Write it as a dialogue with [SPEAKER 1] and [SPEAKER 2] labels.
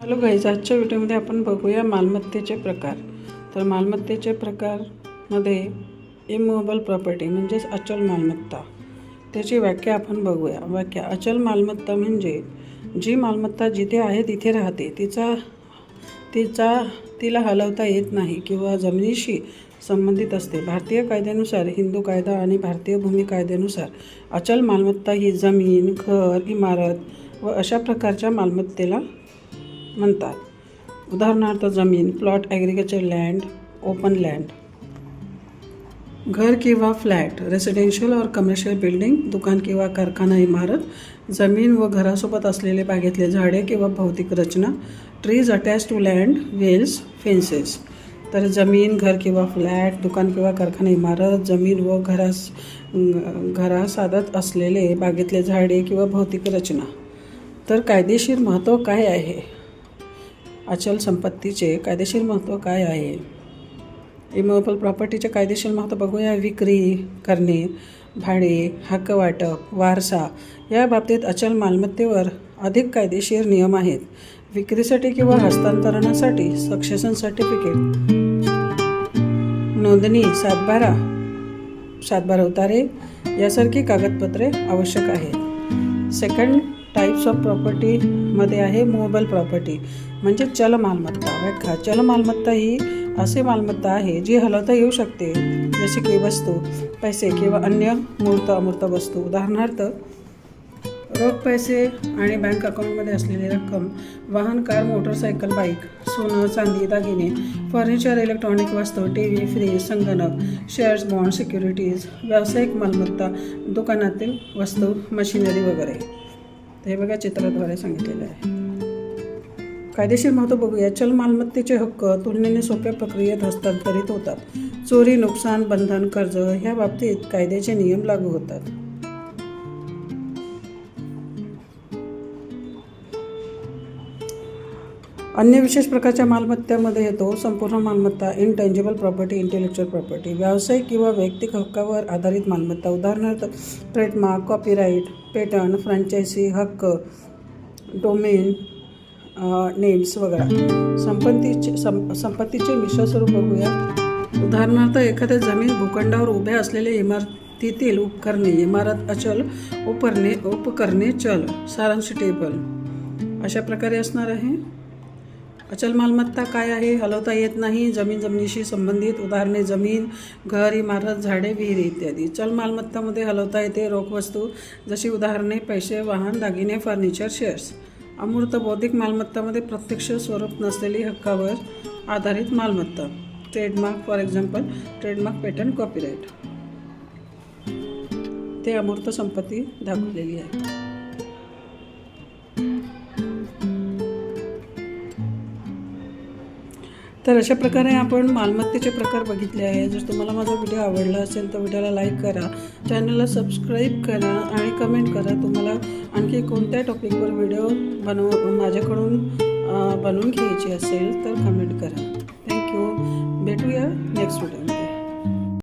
[SPEAKER 1] Hello guys आजच्या व्हिडिओमध्ये आपण बघूया मालमत्तेचे प्रकार. तर मालमत्तेचे प्रकारमध्ये इमोबल प्रॉपर्टी म्हणजेच अचल मालमत्ता. त्याची व्याख्या आपण बघूया. व्याख्या अचल मालमत्ता म्हणजे जी मालमत्ता जिथे आहे तिथे राहते. तिचा तिचा तिला हलवता येत नाही किंवा जमिनीशी संबंधित असते. भारतीय कायद्यानुसार हिंदू कायदा आणि भारतीय भूमी कायद्यानुसार अचल मालमत्ता ही जमीन घर इमारत व अशा प्रकारच्या मालमत्तेला म्हणतात. उदाहरणार्थ जमीन plot agriculture land open land घर किंवा फ्लॅट रेसिडेन्शियल और कमर्शियल बिल्डिंग दुकान किंवा कारखाना इमारत जमीन व घरासोबत असलेले बागेतले झाडे किंवा भौतिक रचना trees attach to land wells fences तर जमीन घर किंवा फ्लॅट दुकान किंवा कारखाना इमारत जमीन व घरास साधत असलेले बागेतले झाडे किंवा भौतिक रचना. तर कायदेशीर महत्त्व काय आहे? अचल संपत्तीचे कायदेशीर महत्त्व काय आहे? इमोबल प्रॉपर्टीचे कायदेशीर महत्त्व बघूया. विक्री करणे भाडे हक्क वाटप वारसा या बाबतीत अचल मालमत्तेवर अधिक कायदेशीर नियम आहेत. विक्रीसाठी किंवा हस्तांतरणासाठी सक्सेशन सर्टिफिकेट नोंदणी सातबारा सातबारा उतारे यासारखी कागदपत्रे आवश्यक आहेत. सेकंड टाईप्स ऑफ प्रॉपर्टीमध्ये आहे मोबाईल प्रॉपर्टी म्हणजे चल मालमत्ता. व्याख्या चल मालमत्ता ही असे मालमत्ता आहे जी हलवता येऊ शकते. जसे की वस्तू पैसे किंवा अन्य मूर्त अमूर्त वस्तू. उदाहरणार्थ रोख पैसे आणि बँक अकाउंटमध्ये असलेली रक्कम वाहन कार मोटरसायकल बाईक सोनं चांदी दागिने फर्निचर इलेक्ट्रॉनिक वस्तू टी व्ही फ्रीज संगणक शेअर्स बॉन्ड सिक्युरिटीज व्यावसायिक मालमत्ता दुकानातील वस्तू मशिनरी वगैरे. हे बघा चित्राद्वारे सांगितलेलं आहे. कायदेशीर महत्त्व बघूया. चल मालमत्तेचे हक्क तुलनेने सोप्या प्रक्रियेत हस्तांतरित होतात. चोरी नुकसान बंधन कर्ज ह्या बाबतीत कायद्याचे नियम लागू होतात. अन्य विशेष प्रकारच्या मालमत्तेमध्ये येतो. संपूर्ण मालमत्ता इनटेंजिबल प्रॉपर्टी इंटेलेक्च्युअल प्रॉपर्टी व्यावसायिक किंवा वैयक्तिक हक्कावर आधारित मालमत्ता. उदाहरणार्थ ट्रेडमार्क कॉपीराईट पेटर्न फ्रँचायसी हक्क डोमेन नेम्स वगैरे. संपत्तीचे सं संपत्तीचे मिश्र स्वरूप बघूया. उदाहरणार्थ एखाद्या जमीन भूखंडावर उभ्या असलेल्या इमारतीतील उपकरणे इमारत अचल उपकरणे उपकरणे चल. सारांश टेबल अशा प्रकारे असणार आहे. अचल मालमत्ता काय आहे? हलवता येत नाही. जमीन जमिनीशी संबंधित उदाहरणे जमीन घर इमारत झाडे विहिरी इत्यादी. चल मालमत्तामध्ये हलवता येते रोख वस्तू जशी उदाहरणे पैसे वाहन दागिने फर्निचर शेअर्स. अमूर्त बौद्धिक मालमत्तामध्ये प्रत्यक्ष स्वरूप नसलेली हक्कावर आधारित मालमत्ता. Trademark for example trademark patent copyright ते अमूर्त संपत्ती दाखवलेली आहे. तर अशा प्रकारे आपण मालमत्तेचे प्रकार बघितले आहे जर तुम्हाला माझा व्हिडिओ आवडला असेल तर व्हिडिओला लाईक करा चॅनलला सबस्क्राईब करा आणि कमेंट करा. तुम्हाला आणखी कोणत्या टॉपिकवर व्हिडिओ बनव माझ्याकडून बनवून घ्यायची असेल तर कमेंट करा. थँक्यू भेटूया नेक्स्ट व्हिडिओ